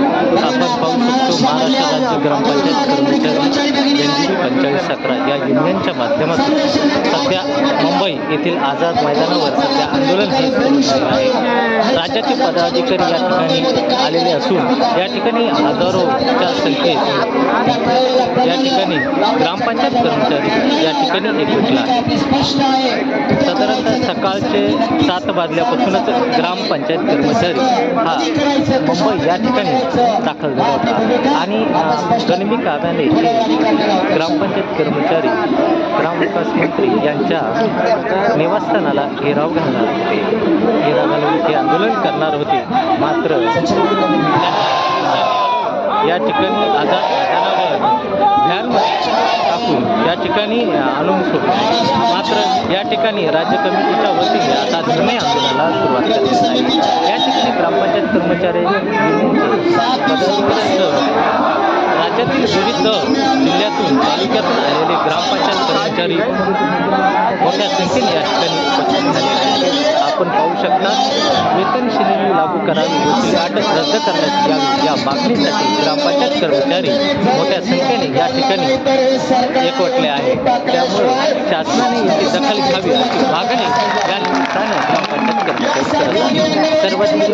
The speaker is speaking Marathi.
आपण पाहू शकतो महाराष्ट्र राज्य ग्रामपंचायत कर्मचारी पंचेचाळीस सतरा या युनियनच्या माध्यमातून सध्या मुंबई येथील आझाद मैदानावर सध्या आंदोलन हे सुरू झालेलं आहे. राज्याचे पदाधिकारी या ठिकाणी आलेले असून या ठिकाणी हजारोच्या संख्येत या ठिकाणी ग्रामपंचायत कर्मचारी या ठिकाणी एकवटला आहे साधारणतः सकाळचे सात वाजल्यापासूनच ग्रामपंचायत कर्मचारी हा मुंबई या ठिकाणी दाखल झाला होता. आणि गणमी काव्याने ग्रामपंचायत कर्मचारी ग्रामविकास मंत्री यांच्या निवासस्थानाला घेराव घालणार होते. घेराव घालून ते आंदोलन करणार होते. मात्र या ठिकाणी आझाद मैदानावर ठिकाणी आणून सोडले मात्र या ठिकाणी राज्य कमिटीच्या वतीने आता धरणे आंदोलनाला सुरुवात करण्यात आली. या ठिकाणी ग्रामपंचायत कर्मचारी राज्यातील विविध जिल्ह्यातून तालुक्यातून आलेले ग्रामपंचायत कर्मचारी मोठ्या संख्येने या ठिकाणी आपण पाहू शकता वेतन श्रेणी लागू करावी वकील अटक रद्द करण्यात यावी. या मागणीसाठी ग्रामपंचायत कर्मचारी मोठ्या संख्येने या ठिकाणी एकवटले आहे त्यामुळे शासनाने याची दखल घ्यावी अशी मागणी या निमित्तानं ग्रामपंचायत कर्मचारी करत आहेत सर्वाधिक